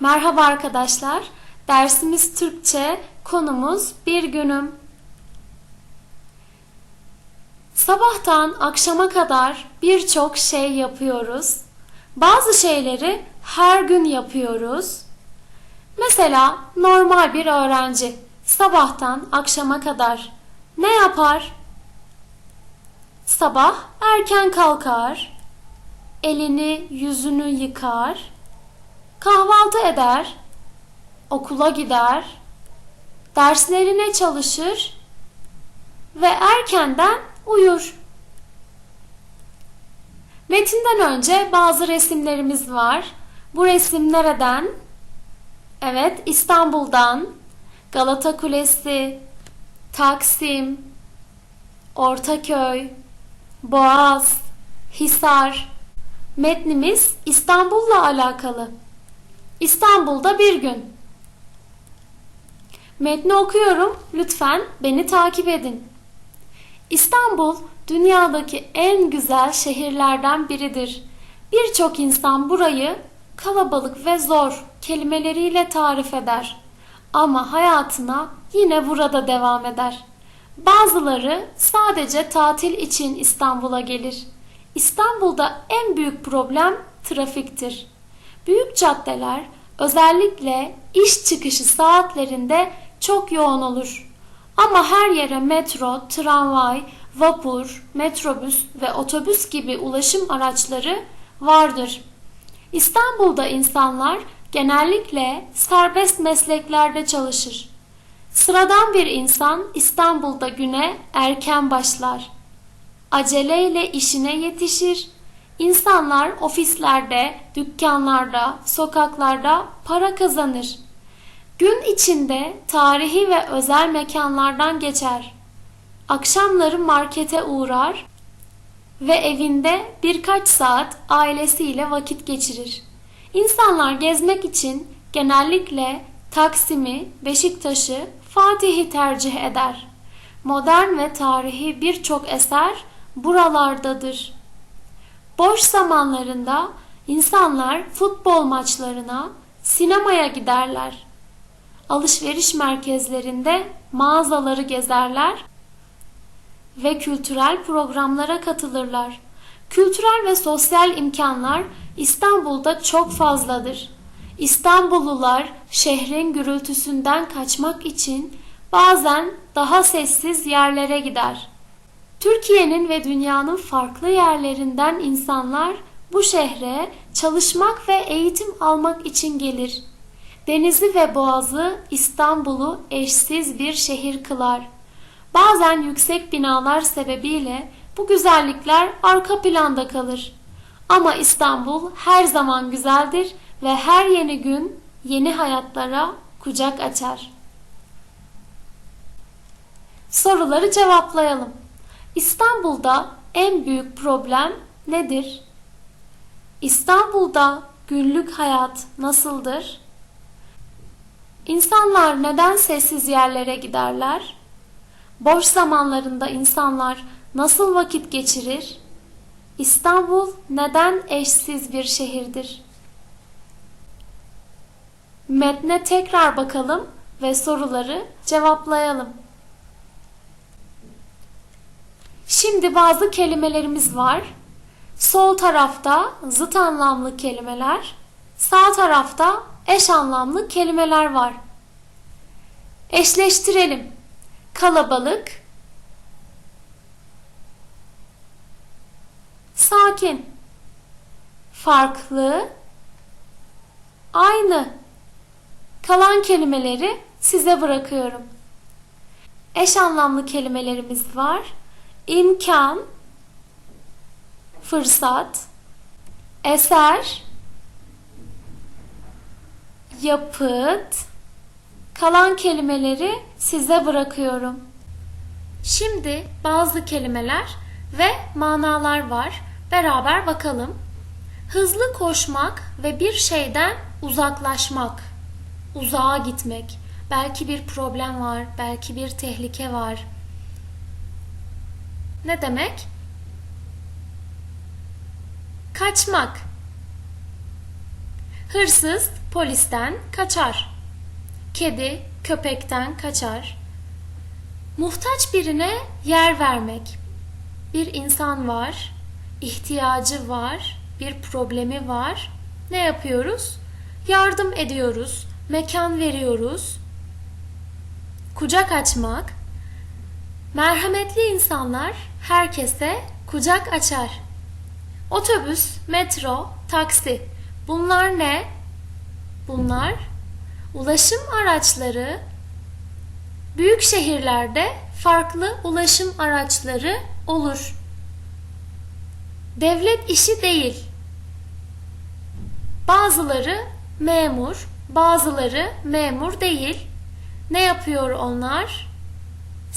Merhaba arkadaşlar. Dersimiz Türkçe, konumuz bir günüm. Sabahtan akşama kadar birçok şey yapıyoruz. Bazı şeyleri her gün yapıyoruz. Mesela normal bir öğrenci sabahtan akşama kadar ne yapar? Sabah erken kalkar, elini yüzünü yıkar, kahvaltı eder, okula gider, derslerine çalışır ve erkenden uyur. Metinden önce bazı resimlerimiz var. Bu resim nereden? Evet, İstanbul'dan. Galata Kulesi, Taksim, Ortaköy, Boğaz, Hisar. Metnimiz İstanbul'la alakalı. İstanbul'da bir gün. Metni okuyorum. Lütfen beni takip edin. İstanbul dünyadaki en güzel şehirlerden biridir. Birçok insan burayı kalabalık ve zor kelimeleriyle tarif eder. Ama hayatına yine burada devam eder. Bazıları sadece tatil için İstanbul'a gelir. İstanbul'da en büyük problem trafiktir. Büyük caddeler özellikle iş çıkışı saatlerinde çok yoğun olur. Ama her yere metro, tramvay, vapur, metrobüs ve otobüs gibi ulaşım araçları vardır. İstanbul'da insanlar genellikle serbest mesleklerde çalışır. Sıradan bir insan İstanbul'da güne erken başlar. Aceleyle işine yetişir. İnsanlar ofislerde, dükkanlarda, sokaklarda para kazanır. Gün içinde tarihi ve özel mekanlardan geçer. Akşamları markete uğrar ve evinde birkaç saat ailesiyle vakit geçirir. İnsanlar gezmek için genellikle Taksim'i, Beşiktaş'ı, Fatih'i tercih eder. Modern ve tarihi birçok eser buralardadır. Boş zamanlarında insanlar futbol maçlarına, sinemaya giderler. Alışveriş merkezlerinde mağazaları gezerler ve kültürel programlara katılırlar. Kültürel ve sosyal imkanlar İstanbul'da çok fazladır. İstanbullular şehrin gürültüsünden kaçmak için bazen daha sessiz yerlere gider. Türkiye'nin ve dünyanın farklı yerlerinden insanlar bu şehre çalışmak ve eğitim almak için gelir. Denizi ve boğazı İstanbul'u eşsiz bir şehir kılar. Bazen yüksek binalar sebebiyle bu güzellikler arka planda kalır. Ama İstanbul her zaman güzeldir ve her yeni gün yeni hayatlara kucak açar. Soruları cevaplayalım. İstanbul'da en büyük problem nedir? İstanbul'da günlük hayat nasıldır? İnsanlar neden sessiz yerlere giderler? Boş zamanlarında insanlar nasıl vakit geçirir? İstanbul neden eşsiz bir şehirdir? Metne tekrar bakalım ve soruları cevaplayalım. Şimdi bazı kelimelerimiz var. Sol tarafta zıt anlamlı kelimeler, sağ tarafta eş anlamlı kelimeler var. Eşleştirelim. Kalabalık, sakin, farklı, aynı. Kalan kelimeleri size bırakıyorum. Eş anlamlı kelimelerimiz var. İmkan, fırsat, eser, yapıt. Kalan kelimeleri size bırakıyorum. Şimdi bazı kelimeler ve manalar var. Beraber bakalım. Hızlı koşmak ve bir şeyden uzaklaşmak. Uzağa gitmek. Belki bir problem var, belki bir tehlike var. Ne demek? Kaçmak. Hırsız polisten kaçar. Kedi köpekten kaçar. Muhtaç birine yer vermek. Bir insan var, ihtiyacı var, bir problemi var. Ne yapıyoruz? Yardım ediyoruz, mekan veriyoruz. Kucak açmak. Merhametli insanlar herkese kucak açar. Otobüs, metro, taksi. Bunlar ne? Bunlar ulaşım araçları. Büyük şehirlerde farklı ulaşım araçları olur. Devlet işi değil. Bazıları memur, bazıları memur değil. Ne yapıyor onlar?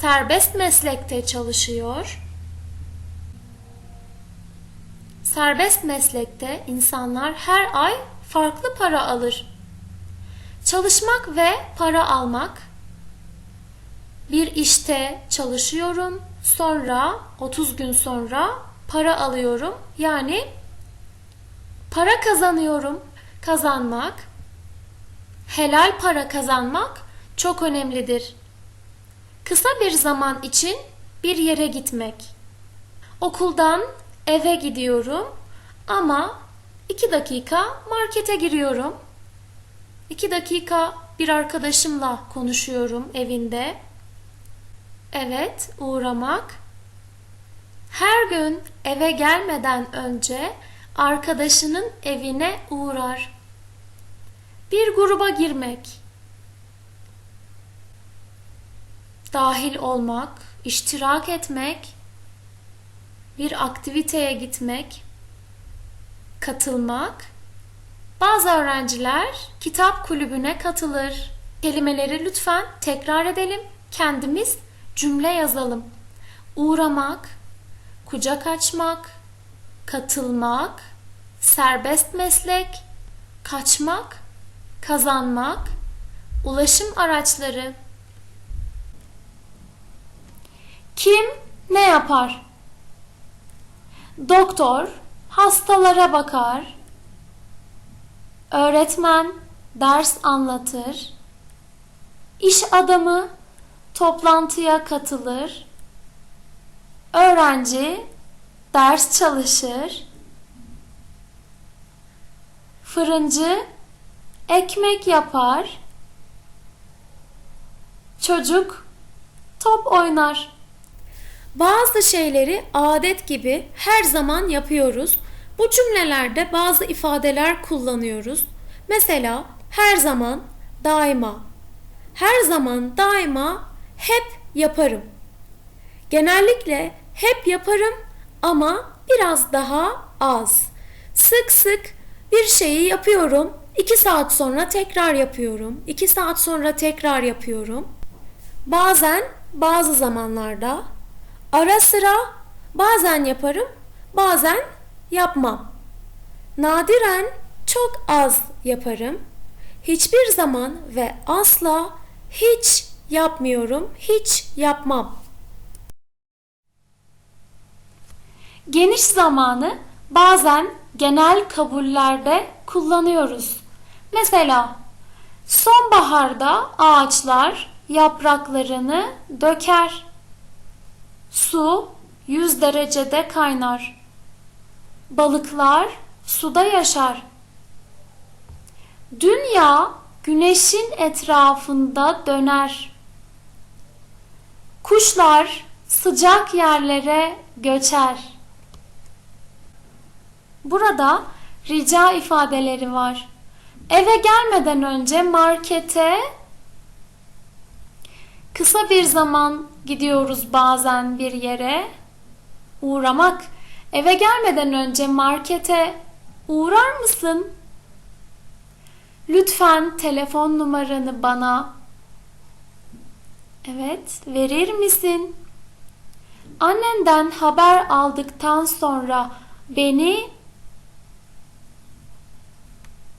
Serbest meslekte çalışıyor. Serbest meslekte insanlar her ay farklı para alır. Çalışmak ve para almak. Bir işte çalışıyorum, sonra 30 gün sonra para alıyorum. Yani para kazanıyorum. Kazanmak, helal para kazanmak çok önemlidir. Kısa bir zaman için bir yere gitmek. Okuldan eve gidiyorum ama iki dakika markete giriyorum. İki dakika bir arkadaşımla konuşuyorum evinde. Evet, uğramak. Her gün eve gelmeden önce arkadaşının evine uğrar. Bir gruba girmek. Dahil olmak, iştirak etmek, bir aktiviteye gitmek, katılmak. Bazı öğrenciler kitap kulübüne katılır. Kelimeleri lütfen tekrar edelim. Kendimiz cümle yazalım. Uğramak, kucak açmak, katılmak, serbest meslek, kaçmak, kazanmak, ulaşım araçları. Kim ne yapar? Doktor hastalara bakar. Öğretmen ders anlatır. İş adamı toplantıya katılır. Öğrenci ders çalışır. Fırıncı ekmek yapar. Çocuk top oynar. Bazı şeyleri adet gibi her zaman yapıyoruz. Bu cümlelerde bazı ifadeler kullanıyoruz. Mesela her zaman, daima. Her zaman, daima hep yaparım. Genellikle hep yaparım ama biraz daha az. Sık sık bir şeyi yapıyorum. 2 saat sonra tekrar yapıyorum. 2 saat sonra tekrar yapıyorum. Bazen bazı zamanlarda ara sıra bazen yaparım, bazen yapmam. Nadiren çok az yaparım. Hiçbir zaman ve asla hiç yapmıyorum, hiç yapmam. Geniş zamanı bazen genel kabullerde kullanıyoruz. Mesela sonbaharda ağaçlar yapraklarını döker. Su 100 derecede kaynar. Balıklar suda yaşar. Dünya güneşin etrafında döner. Kuşlar sıcak yerlere göçer. Burada rica ifadeleri var. Eve gelmeden önce markete kısa bir zaman gidiyoruz bazen bir yere uğramak. Eve gelmeden önce markete uğrar mısın? Lütfen telefon numaranı bana Evet, verir misin? Annenden haber aldıktan sonra beni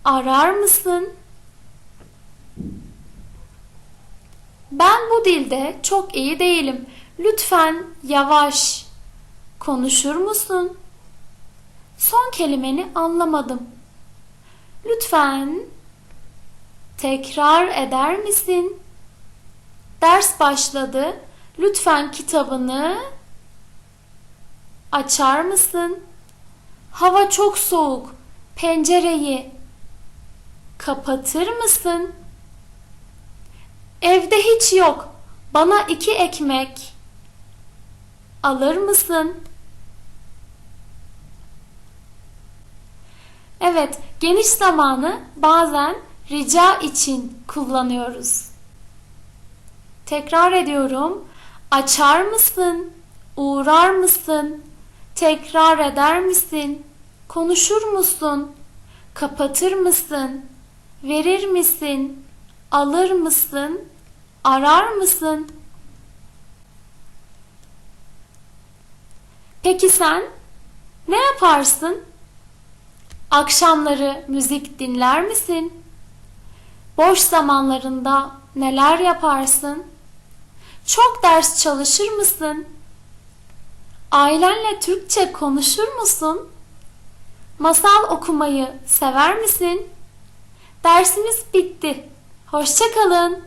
arar mısın? Ben bu dilde çok iyi değilim. Lütfen yavaş konuşur musun? Son kelimeni anlamadım. Lütfen Tekrar eder misin? Ders başladı. Lütfen kitabını açar mısın? Hava çok soğuk. Pencereyi kapatır mısın? Evde hiç yok. Bana iki ekmek alır mısın? Evet, geniş zamanı bazen rica için kullanıyoruz. Tekrar ediyorum. Açar mısın? Uğrar mısın? Tekrar eder misin? Konuşur musun? Kapatır mısın? Verir misin? Alır mısın? Arar mısın? Peki sen ne yaparsın? Akşamları müzik dinler misin? Boş zamanlarında neler yaparsın? Çok ders çalışır mısın? Ailenle Türkçe konuşur musun? Masal okumayı sever misin? Dersimiz bitti. Hoşça kalın.